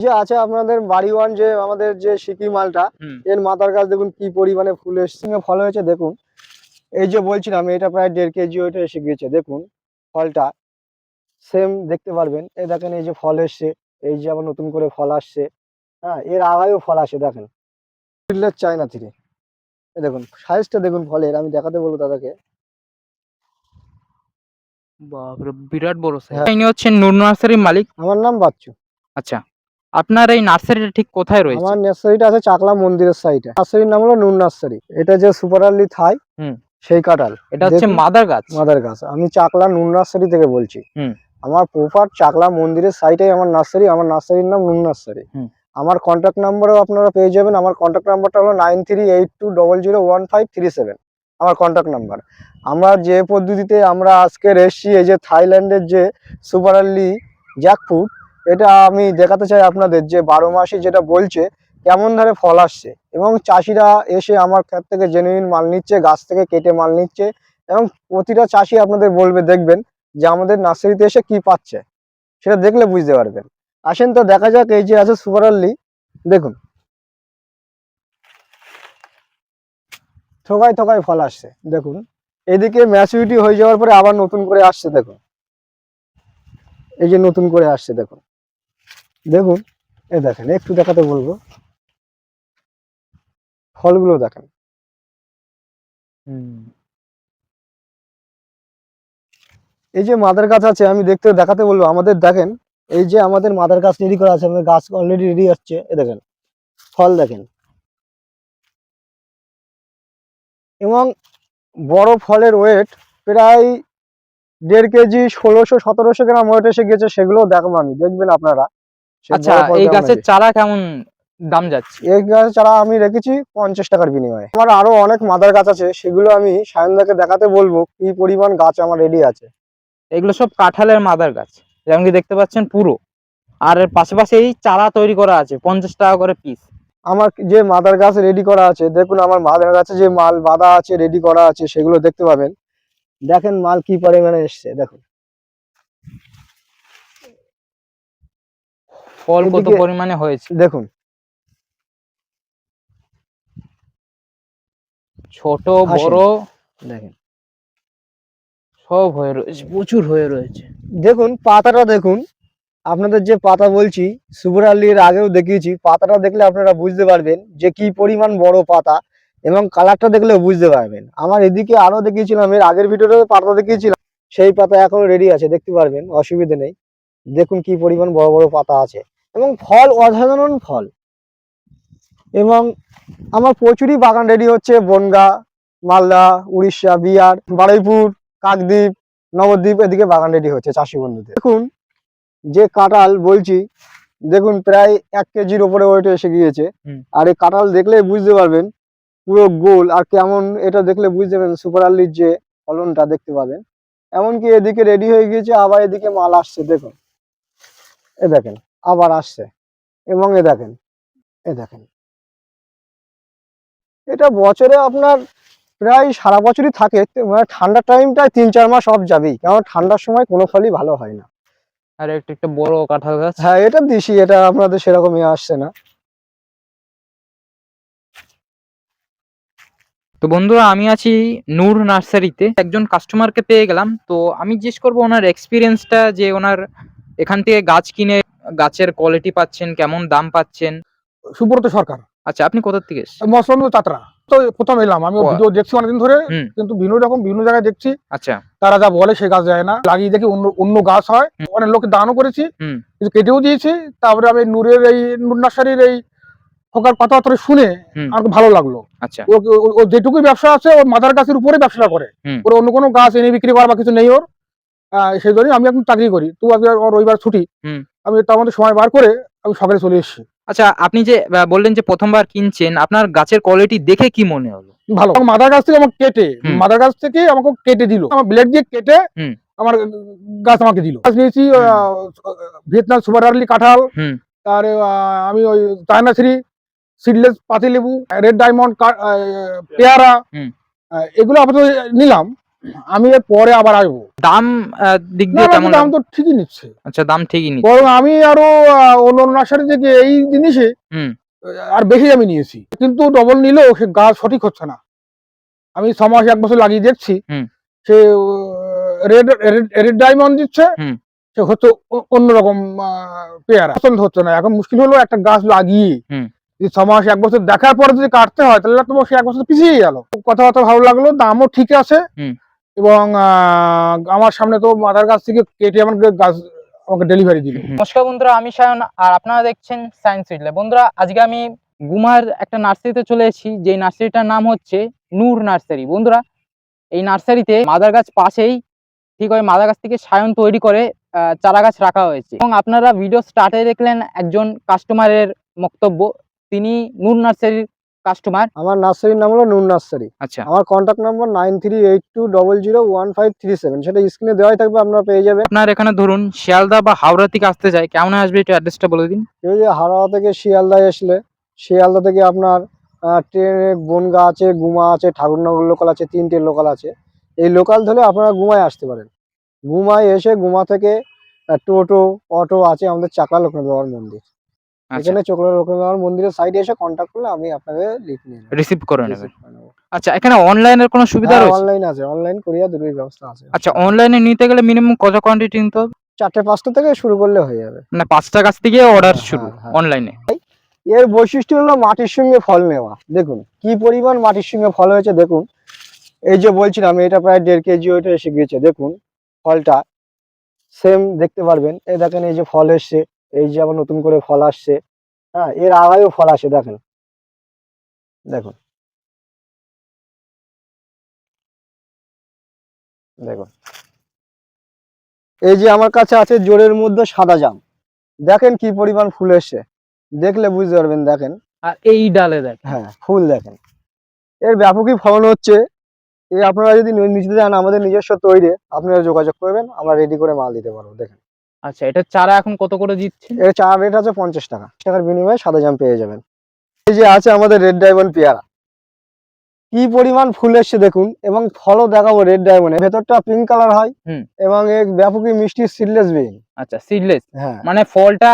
যে আছে আপনাদের বাড়ি ওয়ান যে আমাদের যে সিকি মালটা এর মাথার গাছ দেখুন কি পরিমাণে ফুল এসছে। ফল হয়েছে দেখুন। এই যে বলছিলাম এটা প্রায় দেড় কেজি ওইটা এসে গিয়েছে দেখুন ফলটা। সেম দেখতে পারবেন। এই দেখেন এই যে ফল এসছে এই যে আবার নতুন করে ফল আসছে। হ্যাঁ এর আগায়ও ফল আসে দেখেন। চায়না থেকে। এই দেখুন সাইজটা দেখুন ফলের আমি দেখাতে বলব দাদাকে। বাপরে বিরাট বড় সাইজ হ্যাঁ। নূর নার্সারির মালিক। আমার নাম বাচ্চু। আচ্ছা। আপনার এই নার্সারিটা ঠিক কোথায় রয়েছে? আমার নার্সারিটা আছে চাকলা মন্দিরের সাইডে নার্সারির নাম হলো নুন নার্সারি। এটা যে সুপার আর্লি থাই সেই কাঁঠাল। এটা হচ্ছে মাদার গাছ? মাদার গাছ। আমি চাকলা নুন নার্সারি থেকে বলছি। আমার প্রপার চাকলা মন্দিরের সাইডে আমার নার্সারি। আমার নার্সারির নাম নুন নার্সারি। আমার কন্ট্যাক্ট নাম্বারও আপনারা পেয়ে যাবেন। আমার কন্ট্যাক্ট নাম্বারটা হলো nine three eight two double zero one five three seven আমার কন্ট্যাক্ট নাম্বার আমরা যে পদ্ধতিতে আমরা আজকের এসছি এই যে থাইল্যান্ডের যে সুপার আর্লি জ্যাকফুড এটা আমি দেখাতে চাই আপনাদের যে বারো মাসে যেটা বলছে, কেমন ধারে ফল আসছে। এবং চাষিরা এসে আমার ক্ষেত থেকে জেনুইন মাল নিচ্ছে, গাছ থেকে কেটে মাল নিচ্ছে, এবং প্রতিটা চাষি আপনাদের বলবে, দেখবেন যে আমাদের নার্সারিতে এসে কি পাচ্ছে। সেটা দেখলে বুঝতে পারবেন। আসেন তো দেখা যাক এই যে আছে সুপার আর্লি, দেখুন। থোকায় থোকায় ফল আসছে, দেখুন। এদিকে ম্যাচুরিটি হয়ে যাওয়ার পরে আবার নতুন করে আসছে, দেখুন। এই যে নতুন করে আসছে, দেখুন। দেখুন এ দেখেন একটু দেখাতে বলব। ফলগুলো দেখেন। এই যে মাদার গাছ আছে আমি দেখতে দেখাতে বলব। আমাদের দেখেন এই যে আমাদের মাদার গাছ রেডি করা আছে আমাদের গাছ অলরেডি রেডি হচ্ছে। এ দেখেন ফল দেখেন। এবং বড় ফলের ওয়েট প্রায় দেড় কেজি ষোলোশো সতেরোশো গ্রাম ওয়েট এসে গেছে সেগুলো দেখব আমি। দেখবেন আপনারা। আচ্ছা এই গাছের চারা কেমন দাম যাচ্ছে? এই গাছ চারা আমি রেখেছি পঞ্চাশ টাকার বিনিময়ে। আমার আরও অনেক মাদার গাছ আছে সেগুলো আমি সায়নদাকে দেখাতে বলব কি পরিমাণ গাছ আমার রেডি আছে। এগুলো সব কাঁঠালের মাদার গাছ যেমন কি দেখতে পাচ্ছেন পুরো। আর পাশাপাশি এই চারা তৈরি করা আছে পঞ্চাশ টাকা করে পিস আমার যে মাদার গাছ রেডি করা আছে দেখুন আমার মাদার গাছে যে মাল বাঁধা আছে রেডি করা আছে সেগুলো দেখতে পাবেন। দেখেন মাল কি পরিমাণে এসছে দেখুন। ফল কত পরিমাণে হয়েছে? দেখুন। ছোট বড় দেখেন। সব হয়ে রয়েছে। প্রচুর হয়ে রয়েছে। দেখুন পাতাটা দেখুন। আপনাদের যে পাতা বলছি সুপার আর্লির আগেও দেখিয়েছি পাতাটা দেখলে আপনারা বুঝতে পারবেন যে কি পরিমাণ বড় পাতা এবং কালারটা দেখলেও বুঝতে পারবেন। আমার এদিকে আরও দেখিয়েছিলাম এর আগের ভিডিওতে পাতা দেখিয়েছিলাম সেই পাতা এখনও রেডি আছে দেখতে পারবেন অসুবিধে নেই। দেখুন কি পরিমাণ বড় বড় পাতা আছে। এবং ফল অসাধারণ ফল। এবং আমার প্রচুরই বাগান রেডি হচ্ছে। বনগা মালদা উড়িষ্যা বিহার বারুইপুর কাকদ্বীপ নবদ্বীপ এদিকে বাগান রেডি হচ্ছে চাষি বন্ধুদের। দেখুন যে কাঁঠাল বলছি দেখুন প্রায় এক কেজির ওপরে ওয়েট এসে গিয়েছে। আর এই কাঁঠাল দেখলে বুঝতে পারবেন পুরো গোল। আর কেমন এটা দেখলে বুঝতে পারবেন সুপার আর্লির যে ফলনটা দেখতে পাবেন। এমনকি এদিকে রেডি হয়ে গিয়েছে আবার এদিকে মাল আসছে দেখুন। এ দেখেন আবার আসছে। এবং এ দেখেন এ দেখেন। এটা বছরে আপনার প্রায় সারা বছরই থাকে মানে ঠান্ডার টাইমটায় তিন চার মাস অফ যাবেই কারণ ঠান্ডার সময় কোনো ফলই ভালো হয় না। আর একটা একটা বড় কাঁঠাল গাছ? হ্যাঁ এটা দিশি এটা আপনাদের সেরকম ইয়ে আসছে না। তো বন্ধুরা আমি আছি নূর নার্সারিতে। একজন কাস্টমারকে পেয়ে গেলাম তো আমি জিজ্ঞেস করব ওনার এক্সপিরিয়েন্সটা যে ওনার এখান থেকে গাছ কিনে গাছের কোয়ালিটি পাচ্ছেন কেমন দাম পাচ্ছেন? সুব্রত সরকার। আচ্ছা আপনি কোথা থেকে এসেছেন? মসলন্দ চাতরা। তো প্রথম এলাম আমি। ভিডিও দেখছি অনেকদিন ধরে হুম। কিন্তু বিভিন্ন রকম বিভিন্ন জায়গায় দেখছি। আচ্ছা। তারা যা বলে সে গাছ যায় না। লাগিয়ে দেখি অন্য অন্য গাছ হয়। হুম। অনেক লোকে দানও করেছি। হুম। কিছু কেটেও দিয়েছি। তারপরে আমি নূরের এই নূর নার্সারির এই ফোকার কথাবার্তা শুনে হুম। আমার ভালো লাগল। আচ্ছা। ও ও- ও যেটুকুই ব্যবসা আছে ও মাদার গাছের উপরে ব্যবসাটা করে। হুম। ওর অন্য কোনো গাছ এনে বিক্রি করার বা কিছু নেই ওর। সেই জন্যই আমি এখন চাকরি করি। তো আজকে ওর রবিবার ছুটি। আমি তার মধ্যে সময় বার করে আমি সকালে চলে এসেছি। আচ্ছা আপনি যে বললেন যে প্রথমবার কিনছেন আপনার গাছের কোয়ালিটি দেখে কি মনে হলো? ভালো। মাদার গাছ থেকে আমাকে কেটে মাদার গাছ থেকে আমাকে কেটে দিল। আমার ব্লেড দিয়ে কেটে আমার গাছ আমাকে দিল। গাছ নিয়েছি ভিয়েতনাম সুপার আর্লি কাঁঠাল। তার আমি ওই চায়না থ্রি সিডলেস পাতিলেবু রেড ডায়মন্ড পেয়ারা এগুলো আপাতত নিলাম। আমি এর পরে আবার আসব। দাম দিক দিয়ে না, কেমন দাম? তো ঠিকই নিচ্ছে। আচ্ছা দাম ঠিকই নি বরং আমি আরও অন্য অন্য নার্সারি থেকে এই জিনিসে আর বেশি আমি নিয়েছি। কিন্তু ডবল নিলেও সে গাছ সঠিক হচ্ছে না। আমি ছ মাস এক বছর লাগিয়ে দেখছি। সে রেড রেড ডায়মন্ড দিচ্ছে। হুম। সে হচ্ছে অন্যরকম পেয়ারা। পছন্দ হচ্ছে না। এখন মুশকিল হলো একটা গাছ লাগিয়ে। ছ মাস এক বছর দেখার পরে যদি কাটতে হয় তাহলে তোমার সে এক বছর পিছিয়ে গেল। কথাবার্তা ভালো লাগল দামও ঠিক আছে। এবং আমার সামনে তো মাদার গাছ থেকে কেটে আমাকে গাছ আমাকে ডেলিভারি দিল। নমস্কার বন্ধুরা, আমি সায়ন আর আপনারা দেখছেন সায়েন্স উইডলে বন্ধুরা, আজকে আমি গুমার একটা নার্সারিতে চলে এসেছি, যেই নার্সারিটার নাম হচ্ছে নূর নার্সারি। বন্ধুরা, এই নার্সারিতে মাদার গাছ পাশেই, ঠিক ওই মাদার গাছ থেকে সায়ন তৈরি করে চারা গাছ রাখা হয়েছে। এবং আপনারা ভিডিও স্টার্টে দেখলেন একজন কাস্টমারের বক্তব্য তিনি নূর নার্সারির কাস্টমার আমার নার্সারির নাম হলো নুন নার্সারি। আচ্ছা। আমার contact number nine three eight two double zero one five three seven সেটা স্ক্রিনে দেওয়াই থাকবে আপনারা পেয়ে যাবেন। আপনার এখানে ধরুন শিয়ালদা বা হাওড়া থেকে আসতে চাই কেমন আসবে একটু অ্যাড্রেসটা বলে দিন। কেউ যে হাওড়া থেকে শিয়ালদায় আসলে শিয়ালদা থেকে আপনার ট্রেনে বনগা আছে গুমা আছে ঠাকুরনগর লোকাল আছে তিনটে লোকাল আছে। এই লোকাল ধরে আপনারা গুমায় আসতে পারেন। গুমায় এসে গুমা থেকে টোটো অটো আছে আমাদের চাকলা লোকনাথ বাবার মন্দির। এখানে চোখলা লোকনাথ মন্দিরের সাইডে এসে কন্ট্যাক্ট করলে আমি আপনাকে লিখ নিয়ে রিসিভ করে নেবেন। আচ্ছা এখানে অনলাইনের কোনো সুবিধা রয়েছে? অনলাইন আছে। অনলাইন কোরিয়া দুটোই ব্যবস্থা আছে। আচ্ছা অনলাইনে নিতে গেলে মিনিমাম কত কোয়ান্টিটি নিতে হবে? চারটে পাঁচটা থেকে শুরু করলে হয়ে যাবে। মানে পাঁচটা কাছ থেকে অর্ডার হ্যাঁ, শুরু হ্যাঁ। অনলাইনে এর বৈশিষ্ট্য হলো মাটির সঙ্গে ফল নেওয়া। দেখুন কি পরিমাণ মাটির সঙ্গে ফল হয়েছে দেখুন। এই যে বলছিলাম এটা প্রায় দেড় কেজি ওইটা এসে গিয়েছে। দেখুন ফলটা সেম দেখতে পারবেন। এই দেখেন এই যে ফল এসছে। এই যে আবার নতুন করে ফল আসছে হ্যাঁ এর আগায়ও ফল আসে দেখেন। দেখুন। দেখুন। এই যে আমার কাছে আছে জোরের মধ্যে সাদা জাম। দেখেন কি পরিমাণ ফুল এসছে। দেখলে বুঝতে পারবেন দেখেন। আর এই ডালে দেখ হ্যাঁ ফুল দেখেন। এর ব্যাপকই ফলন হচ্ছে। এই আপনারা যদি নি- নিতে চান আমাদের নিজস্ব তৈরি আপনারা যোগাযোগ করবেন আমরা রেডি করে মাল দিতে পারব দেখেন। আচ্ছা এটা চারা এখন কত করে দিচ্ছেন? এর চার রেট আছে পঞ্চাশ টাকা। টাকার বিনিময়ে সাদা জাম পেয়ে যাবেন। এই যে আছে আমাদের রেড ডায়মন্ড পেয়ারা। কি পরিমাণ ফুল এসছে দেখুন এবং ফলও দেখাবো রেড ডায়মন্ডে ভেতরটা পিঙ্ক কালার হয় এবং এর ব্যাপকই মিষ্টি সিডলেস বিন আচ্ছা সিডলেস হ্যাঁ। মানে ফলটা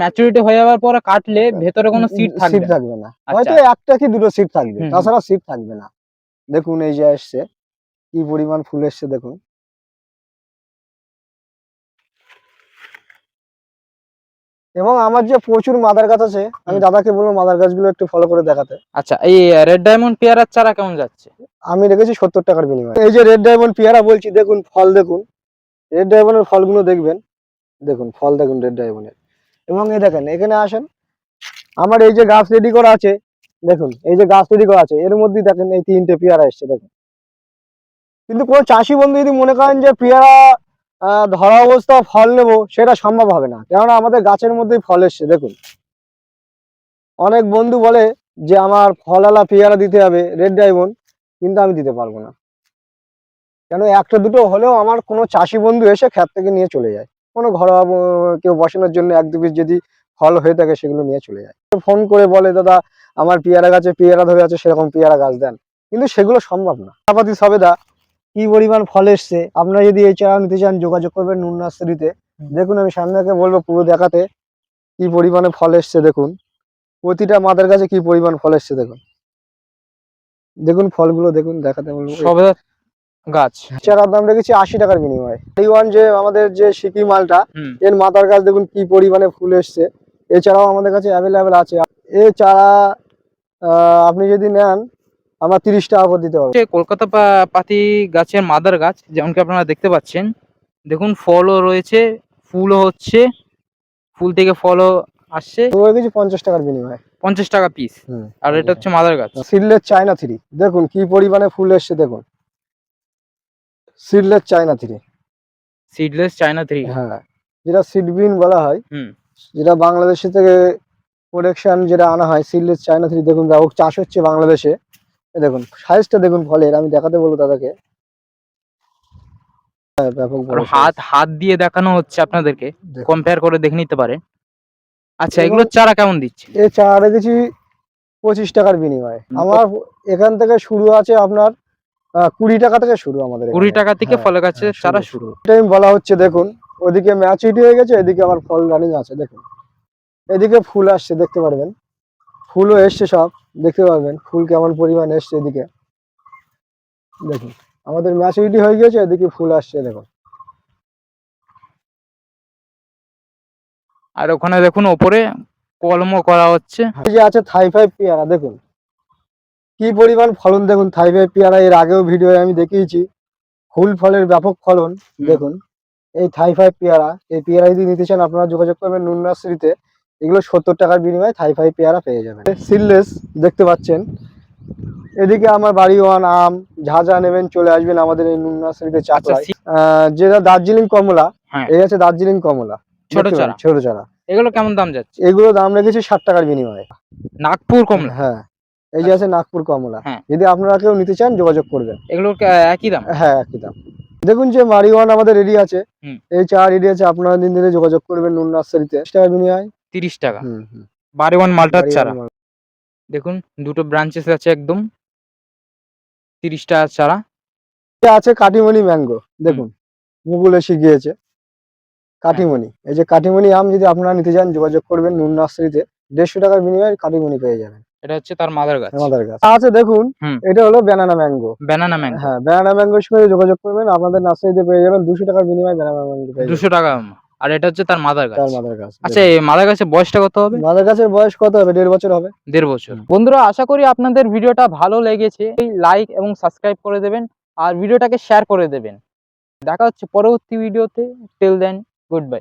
ম্যাচুরিটি হয়ে যাওয়ার পরে কাটলে ভেতরে কোনো সিড থাকবে সিট না। থাকবে না। আচ্ছা। হয়তো একটা কি দুটো সিট থাকবে। তাছাড়া সিট থাকবে না। দেখুন এই যে এসছে কি পরিমাণ ফুল এসছে দেখুন। এবং আমার যে প্রচুর মাদার গাছ আছে আমি দাদাকে বলব মাদার গাছগুলো একটু ফলো করে দেখাতে। আচ্ছা এই রেড ডায়মন্ড পেয়ারার চারা কেমন যাচ্ছে? আমি রেখেছি সত্তর টাকার বিনিময়ে। এই যে রেড ডায়মন্ড পেয়ারা বলছি দেখুন ফল দেখুন। রেড ডায়মন্ডের ফলগুলো দেখবেন। দেখুন ফল দেখুন রেড ডায়মন্ডের এবং এই দেখেন এখানে আসেন। আমার এই যে গাছ রেডি করা আছে দেখুন এই যে গাছ রেডি করা আছে এর মধ্যেই দেখেন এই তিনটে পেয়ারা এসছে দেখুন। কিন্তু কোনো চাষি বন্ধু যদি মনে করেন যে পেয়ারা ধরা অবস্থা ফল নেব, সেটা সম্ভব হবে না। কেননা আমাদের গাছের মধ্যেই ফল এসছে, দেখুন। অনেক বন্ধু বলে যে, আমার ফলালা পেয়ারা দিতে হবে, রেড ডায়মন্ড। কিন্তু আমি দিতে পারব না। কেন, একটা দুটো হলেও আমার কোনো চাষি বন্ধু এসে ক্ষেত থেকে নিয়ে চলে যায়। কোনো ঘরোয়া কেউ বসানোর জন্য এক দু যদি ফল হয়ে থাকে, সেগুলো নিয়ে চলে যায়। ফোন করে বলে, দাদা, আমার পেয়ারা গাছে পেয়ারা ধরে আছে, সেরকম পেয়ারা গাছ দেন। কিন্তু সেগুলো সম্ভব না। চাপাতি সবেদা কি পরিমাণ ফল এসছে আপনারা যদি এই চারা নিতে চান যোগাযোগ করবেন নুন নার্সারিতে। দেখুন আমি সামনে থেকে বলব পুরো দেখাতে কি পরিমাণে ফল এসছে দেখুন। প্রতিটা মাদার গাছে কি পরিমাণ ফল এসছে দেখুন। দেখুন ফলগুলো দেখুন দেখাতে বলব। সবে গাছ। চারার দাম রেখেছি আশি টাকার বিনিময়ে। এই ওয়ান যে আমাদের যে সিকি মালটা এর মাথার গাছ দেখুন কি পরিমাণে ফুল এসছে। এছাড়াও আমাদের কাছে অ্যাভেলেবেল আছে। এ চারা আহ, আপনি যদি নেন আমরা তিরিশ টাকা করে দিতে পারব। কলকাতা পাতি গাছের মাদার গাছ যেমনকি আপনারা দেখতে পাচ্ছেন। দেখুন ফলও রয়েছে ফুলও হচ্ছে ফুল থেকে ফলও আসছে। পঞ্চাশ টাকার বিনিময়ে। পঞ্চাশ টাকা পিস আর এটা হচ্ছে মাদার গাছ। Seedless China three. দেখুন কি পরিমাণে ফুল এসছে দেখুন। Seedless China three. Seedless China three. হ্যাঁ যেটা সিডবিন বলা হয় হুম। যেটা বাংলাদেশে থেকে প্রোডাকশন যেটা আনা হয় সিডলেস চায়না থ্রি। দেখুন চাষ হচ্ছে বাংলাদেশে। দেখুন সাইজটা দেখুন ফলের আমি দেখাতে বলব দাদাকে। হ্যাঁ, ব্যাপক বড় হাত হাত দিয়ে দেখানো হচ্ছে আপনাদেরকে। কম্পেয়ার করে দেখে নিতে পারেন। আচ্ছা এগুলোর চারা কেমন দিচ্ছে? এই চা রেখেছি পঁচিশ টাকার বিনিময়ে। আমার এখান থেকে শুরু আছে আপনার কুড়ি টাকা থেকে শুরু আমাদের কুড়ি টাকা থেকে হ্যাঁ, ফল গাছের হ্যাঁ, চারা শুরু। টাইম বলা হচ্ছে দেখুন ওদিকে ম্যাচুরিটি হয়ে গেছে এদিকে আমার ফল রানিং আছে দেখুন। এদিকে ফুল আসছে দেখতে পারবেন। ফুলও এসছে সব দেখতে পারবেন ফুল কেমন পরিমাণ এসছে এদিকে। দেখুন আমাদের ম্যাচুরিটি হয়ে গেছে এদিকে ফুল আসছে দেখুন। আর ওখানে দেখুন ওপরে কলমও করা হচ্ছে। এই যে আছে থাই ফাইভ পেয়ারা দেখুন। কি পরিমাণ ফলন দেখুন থাই ফাইভ পেয়ারা এর আগেও ভিডিও আমি দেখিয়েছি। ফুল ফলের ব্যাপক ফলন দেখুন। এই থাই ফাইভ পেয়ারা এই পেয়ারা যদি নিতে চান আপনারা যোগাযোগ করবেন নুন নার্সারিতে। এগুলো সত্তর টাকার বিনিময়ে থাই ফাই পেয়ারা পেয়ে যাবেন। সিললেস দেখতে পাচ্ছেন। এদিকে আমার বাড়ি ওয়ান আম যা যা নেবেন চলে আসবেন আমাদের এই নুন নার্সারিতে আচ্ছা চাকলায় আহ, যেটা দার্জিলিং কমলা হ্যাঁ। এই আছে দার্জিলিং কমলা। ছোট চারা। ছোট চারা। এগুলো কেমন দাম যাচ্ছে? এগুলো দাম রেখেছি ষাট টাকার বিনিময়ে। নাগপুর কমলা? হ্যাঁ এই যে আছে নাগপুর কমলা। হ্যাঁ। যদি আপনারা কেউ নিতে চান যোগাযোগ করবেন। এগুলোর কা- একই দাম? হ্যাঁ একই দাম। দেখুন যে মারিওয়ান আমাদের রেডি আছে। এই চা রেডি আছে আপনারা দিন দিনে যোগাযোগ করবেন নুন নার্সারিতে। টাকা বিনিময়। তিরিশ টাকা। হুম ওয়ান মালটার চারা। দেখুন দুটো ব্রাঞ্চেস আছে একদম। তিরিশ টাকা চারা। আছে কাটিমণি ম্যাঙ্গো দেখুন। মুকুল এসে গিয়েছে। কাটিমণি এই যে কাটিমণি আম যদি আপনারা নিতে চান যোগাযোগ করবেন নুন নার্সারিতে। দেড়শো টাকার বিনিময়ে কাটিমণি পেয়ে যাবেন। এটা হচ্ছে তার মাদার গাছ। মাদার গাছ। আছে দেখুন এটা হলো ব্যানানা ম্যাঙ্গো ব্যানানা ম্যাঙ্গো হ্যাঁ ব্যানানা ম্যাঙ্গোর সঙ্গে যোগাযোগ করবেন। আপনাদের নার্সারিতে পেয়ে যাবেন। দুশো টাকার বিনিময়ে ব্যানানা ম্যাঙ্গো দুশো টাকা আর এটা হচ্ছে তার মাদার গাছ। তার মাদার গাছ আচ্ছা এই মাদার গাছের বয়সটা কত হবে? মাদার গাছের বয়স কত হবে? দেড় বছর হবে। দেড় বছর। বন্ধুরা আশা করি আপনাদের ভিডিওটা ভালো লেগেছে। লাইক এবং সাবস্ক্রাইব করে দেবেন আর ভিডিওটাকে শেয়ার করে দেবেন। দেখা হচ্ছে পরবর্তী ভিডিওতে। টেল দেন গুড বাই